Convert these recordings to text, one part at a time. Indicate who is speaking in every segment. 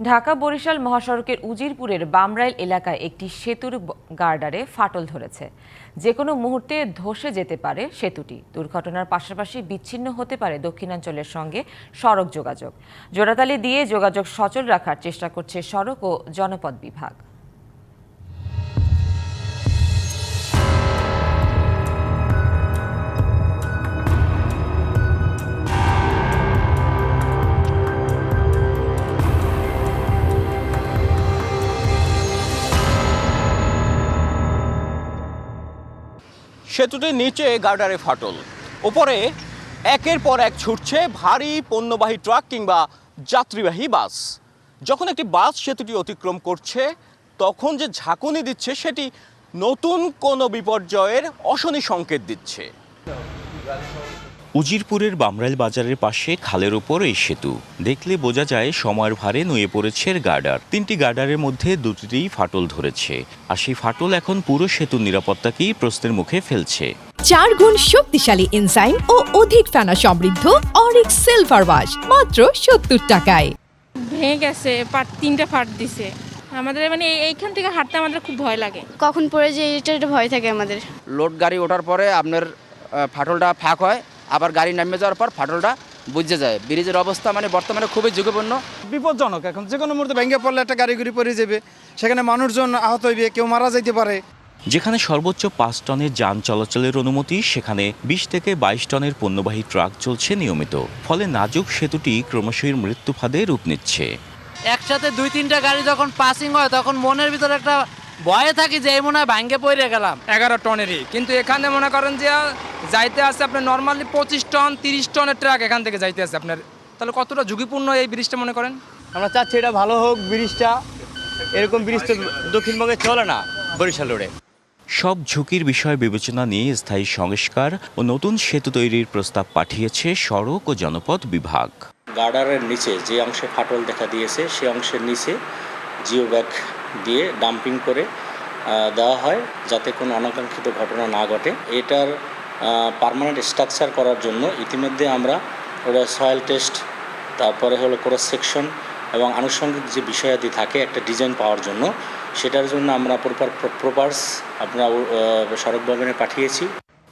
Speaker 1: ঢাকা বরিশাল মহাসড়কের উজিরপুরের বামরাইল এলাকায় একটি সেতুর গার্ডারে ফাটল ধরেছে। যে কোনো মুহূর্তে ধসে যেতে পারে সেতুটি। দুর্ঘটনার পাশাপাশি বিচ্ছিন্ন হতে পারে দক্ষিণাঞ্চলের সঙ্গে সড়ক যোগাযোগ। জোড়াতালি দিয়ে যোগাযোগ সচল রাখার চেষ্টা করছে সড়ক ও জনপদ বিভাগ।
Speaker 2: সেতুটির নিচে গার্ডারে ফাটল। ওপরে একের পর এক ছুটছে ভারী পণ্যবাহী ট্রাক কিংবা যাত্রীবাহী বাস। যখন একটি বাস সেতুটি অতিক্রম করছে, তখন যে ঝাঁকুনি দিচ্ছে সেটি নতুন কোনো বিপর্যয়ের অশনি সংকেত দিচ্ছে। উজিরপুরের বামরাইল বাজারের পাশে খালের ওপর এই সেতু। দেখলে বোঝা যায় সময়ের ভারে নুয়ে পড়েছে এর গার্ডার। তিনটি গার্ডারের মধ্যে দুটিতেই ফাটল ধরেছে। আর সেই ফাটল এখন পুরো সেতুর নিরাপত্তাকেই প্রশ্নের মুখে ফেলছে।
Speaker 3: চার গুণ শক্তিশালী এনজাইম ও অধিক ফেনা সমৃদ্ধ অরিক সিলভার ওয়াশ মাত্র সত্তর টাকায়।
Speaker 4: ভেঙে গেছে পাট তিনটা ফাট দিছে। আমাদের মানে এইখান থেকে হাঁটতে আমাদের খুব ভয় লাগে।
Speaker 5: কখন পড়ে যে এটা একটা ভয় থাকে আমাদের।
Speaker 6: লোড গাড়ি ওঠার পরে আপনার ফাটলটা ফাঁক হয় আবার গাড়ি নামিয়ে যাওয়ার পর ফাটলটা বুঝে যায়। ব্রিজের অবস্থা মানে বর্তমানে খুবই ঝুঁকিপূর্ণ।
Speaker 7: বিপজ্জনক এখন। যে কোনো মুহূর্তে ভেঙে পড়লে একটা গাড়ি গুড়ি পড়ে যাবে। সেখানে মানুষজন আহত হইবে কেউ মারা যাইতে পারে।
Speaker 2: যেখানে সর্বোচ্চ পাঁচ টনের যান চলাচলের অনুমতি সেখানে বিশ থেকে বাইশ টনের পণ্যবাহী ট্রাক চলছে নিয়মিত। ফলে নাজুক সেতুটি ক্রমশই মৃত্যু ফাঁদে রূপ নিচ্ছে।
Speaker 8: একসাথে দুই তিনটা গাড়ি যখন পাসিং হয় তখন মনের ভিতরে একটা ভয়ে থাকি যে এই মনে হয় ভাঙ্গে পড়ে গেলাম।
Speaker 9: এগারো টনেরই। কিন্তু এখানে মনে করেন যে যাইতে আছে আপনার নর্মালি পঁচিশ টন তিরিশ টনের ট্রাক এখান থেকে যাইতে আছে আপনার। তাহলে কতটা ঝুঁকিপূর্ণ এই ব্রিজটা মনে করেন?
Speaker 10: আমরা চাচ্ছি এটা ভালো হোক ব্রিজটা এরকম ব্রিজ তো দক্ষিণবঙ্গে চলে না বরিশাল রোডে।
Speaker 2: সব ঝুঁকির বিষয় বিবেচনা নিয়ে স্থায়ী সংস্কার ও নতুন সেতু তৈরির প্রস্তাব পাঠিয়েছে সড়ক ও জনপথ বিভাগ।
Speaker 11: গার্ডারের নিচে যে অংশে ফাটল দেখা দিয়েছে সে অংশের নিচে জিও ব্যাগ দিয়ে ডাম্পিং করে দেওয়া হয় যাতে কোনো অনাকাঙ্ক্ষিত ঘটনা না ঘটে। এটার পার্মানেন্ট স্ট্রাকচার করার জন্য ইতিমধ্যে আমরা ওটা সয়েল টেস্ট তারপরে হলো ক্রস সেকশন এবং আনুষঙ্গিক যে বিষয়াদি থাকে একটা ডিজাইন পাওয়ার জন্য, সেটার জন্য আমরা প্রপার প্রপার্স আমরা সড়ক ভবনে পাঠিয়েছি।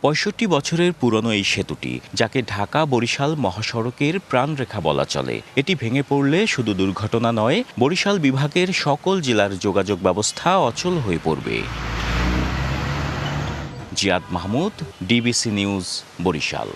Speaker 2: পঁয়ষট্টি বছরের পুরনো এই সেতুটি, যাকে ঢাকা, বরিশাল মহাসড়কের প্রাণরেখা বলা চলে, এটি ভেঙে পড়লে শুধু দুর্ঘটনা নয়, বরিশাল বিভাগের সকল জেলার যোগাযোগ ব্যবস্থা অচল হয়ে পড়বে। Ziad Mahmud DBC news Barishal.